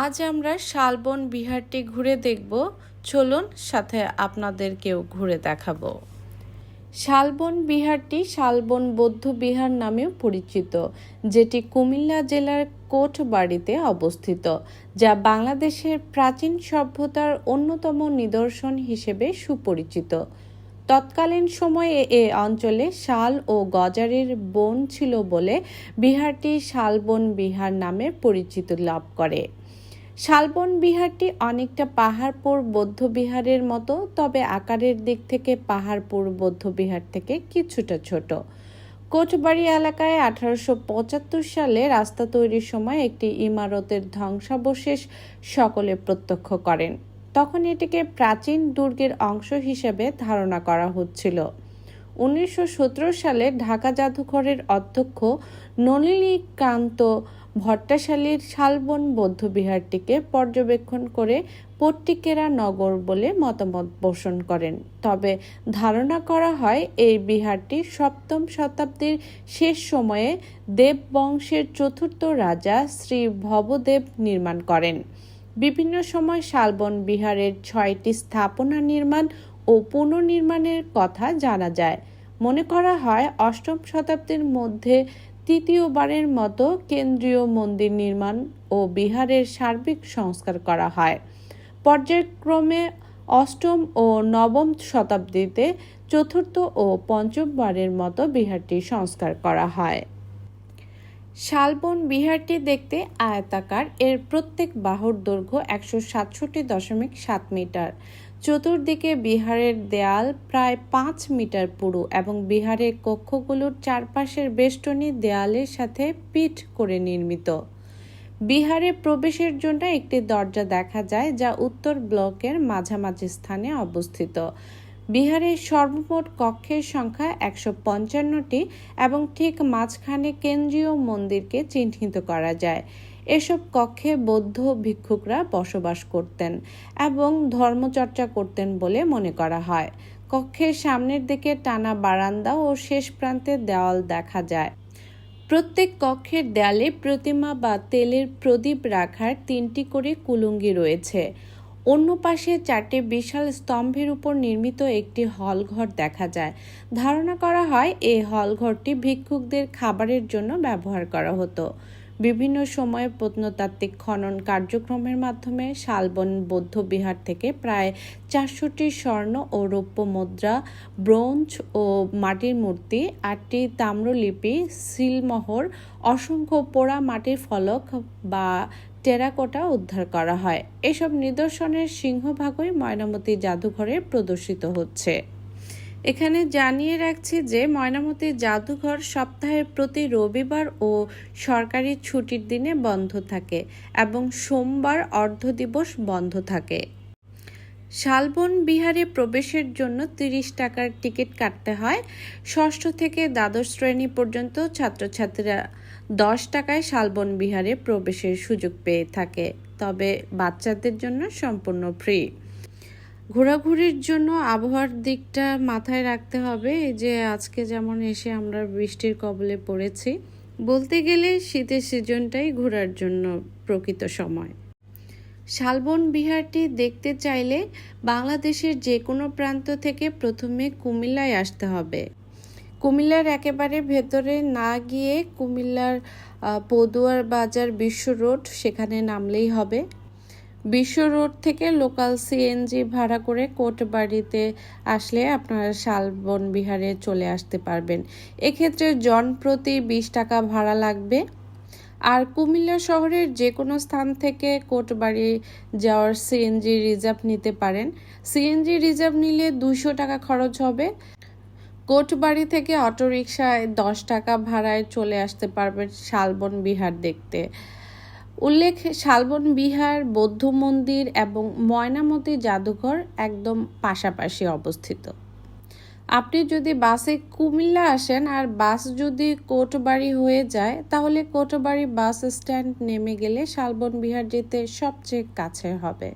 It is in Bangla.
আজ আমরা শালবন বিহারটি ঘুরে দেখব। চলুন সাথে আপনাদেরকেও ঘুরে দেখাবো। শালবন বিহারটি শালবন বৌদ্ধ বিহার নামেও পরিচিত, যেটি কুমিল্লা জেলার কোটবাড়িতে অবস্থিত, যা বাংলাদেশের প্রাচীন সভ্যতার অন্যতম নিদর্শন হিসেবে সুপরিচিত। তৎকালীন সময়ে এ অঞ্চলে শাল ও গজারের বন ছিল বলে বিহারটি শালবন বিহার নামে পরিচিত লাভ করে। শালবন বিহারটি অনেকটা পাহাড়পুর বৌদ্ধ বিহারের মতো, তবে আকারের দিক থেকে পাহাড়পুর বৌদ্ধ বিহার থেকে কিছুটা ছোট। কোটবাড়ি এলাকায় আঠারোশো পঁচাত্তর সালে রাস্তা তৈরির সময় একটি ইমারতের ধ্বংসাবশেষ সকলে প্রত্যক্ষ করেন। তখন এটিকে প্রাচীন দুর্গের অংশ হিসেবে ধারণা করা হচ্ছিল। উনিশশো সতেরো সালে ঢাকা জাদুঘরের অধ্যক্ষ নলিনীকান্ত ভট্টাশালীর শালবন বৌদ্ধবিহারটিকে পর্যবেক্ষণ করে পট্টিকেরা নগর বলে মতামত পোষণ করেন। তবে ধারণা করা হয়, এই বিহারটি সপ্তম শতাব্দীর শেষ সময়ে দেব বংশের চতুর্থ রাজা শ্রী ভবদেব নির্মাণ করেন। বিভিন্ন সময় শালবন বিহারের ছয়টি স্থাপনা নির্মাণ ও পুনর্নির্মাণের কথা জানা যায়। মনে করা হয়, অষ্টম শতাব্দীর মধ্যে তৃতীয়বারের মতো কেন্দ্রীয় মন্দির নির্মাণ ও বিহারের সার্বিক সংস্কার করা হয়। পর্যায়ক্রমে অষ্টম ও নবম শতাব্দীতে চতুর্থ ও পঞ্চমবারের মতো বিহারটি সংস্কার করা হয়। শালবন বিহারটি দেখতে আয়তাকার। এর প্রত্যেক বাহুর দৈর্ঘ্য একশো সাতষট্টি দশমিক সাত মিটার। চতুর্দিকে বিহারের দেয়াল প্রায় পাঁচ মিটার পুরু এবং বিহারের কক্ষগুলোর চারপাশের বেষ্টনী দেয়ালের সাথে পিঠ করে নির্মিত। বিহারে প্রবেশের জন্য একটি দরজা দেখা যায়, যা উত্তর ব্লকের মাঝামাঝি স্থানে অবস্থিত। বিহারের সর্বমোট কক্ষের সংখ্যা একশো পঞ্চান্নটি এবং ঠিক মাঝখানে কেন্দ্রীয় মন্দিরকে চিহ্নিত করা যায়। এসব কক্ষে বৌদ্ধ ভিক্ষুকরা বসবাস করতেন এবং ধর্মচর্চা করতেন বলে মনে করা হয়। কক্ষের সামনের দিকে টানা বারান্দা ও শেষ প্রান্তে দেওয়াল দেখা যায়। প্রত্যেক কক্ষের দেয়ালে প্রতিমা বা তেলের প্রদীপ রাখার তিনটি করে কুলুঙ্গি রয়েছে। অন্য পাশে চারটি বিশাল স্তম্ভের উপর নির্মিত একটি হলঘর দেখা যায়। ধারণা করা হয়, এই হলঘরটি ভিক্ষুকদের খাবারের জন্য ব্যবহার করা হতো। বিভিন্ন সময়ে প্রত্নতাত্ত্বিক খনন কার্যক্রমের মাধ্যমে শালবন বৌদ্ধ বিহার থেকে প্রায় চারশোটি স্বর্ণ ও রৌপ্য মুদ্রা, ব্রোঞ্জ ও মাটির মূর্তি, আটটি তাম্রলিপি, সিলমোহর, অসংখ্য পোড়া মাটির ফলক বা টেরাকোটা উদ্ধার করা হয়। এসব নিদর্শনের সিংহভাগই ময়নামতি জাদুঘরে প্রদর্শিত হচ্ছে। এখানে জানিয়ে রাখছি যে, ময়নামতি জাদুঘর সপ্তাহের প্রতি রবিবার ও সরকারি ছুটির দিনে বন্ধ থাকে এবং সোমবার অর্ধ দিবস বন্ধ থাকে। শালবন বিহারে প্রবেশের জন্য তিরিশ টাকার টিকিট কাটতে হয়। ষষ্ঠ থেকে দ্বাদশ শ্রেণি পর্যন্ত ছাত্রছাত্রীরা দশ টাকায় শালবন বিহারে প্রবেশের সুযোগ পেয়ে থাকে। তবে বাচ্চাদের জন্য সম্পূর্ণ ফ্রি। ঘোরাঘুরির জন্য আবহাওয়ার দিকটা মাথায় রাখতে হবে। যে আজকে যেমন এসে আমরা বৃষ্টির কবলে পড়েছি, বলতে গেলে শীতের সিজনটাই ঘোরার জন্য প্রকৃত সময়। শালবন বিহারটি দেখতে চাইলে বাংলাদেশের যে কোনো প্রান্ত থেকে প্রথমে কুমিল্লায় আসতে হবে। কুমিল্লার একেবারে ভেতরে না গিয়ে কুমিল্লার পদুয়ার বাজার বিশ্ব রোড সেখানে নামলেই হবে। বিশ্ব রোড থেকে লোকাল সিএনজি ভাড়া করে কোটবাড়িতে আসলে আপনারা শালবন বিহারে চলে আসতে পারবেন। এক্ষেত্রে জন প্রতি বিশ টাকা ভাড়া লাগবে। আর কুমিল্লা শহরের যে কোনো স্থান থেকে কোটবাড়ি যাওয়ার সিএনজি রিজার্ভ নিতে পারেন। সিএনজি রিজার্ভ নিলে দুশো টাকা খরচ হবে। কোটবাড়ি থেকে অটোরিকশায় দশ টাকা ভাড়ায় চলে আসতে পারবেন শালবন বিহার দেখতে। উল্লেখ, শালবন বিহার, বৌদ্ধ মন্দির এবং ময়নামতি জাদুঘর একদম পাশাপাশি অবস্থিত। আপনি যদি বাসে কুমিল্লা আসেন আর বাস যদি কোটবাড়ি হয়ে যায়, তাহলে কোটবাড়ি বাস স্ট্যান্ড নেমে গেলে শালবন বিহার যেতে সবচেয়ে কাছে হবে।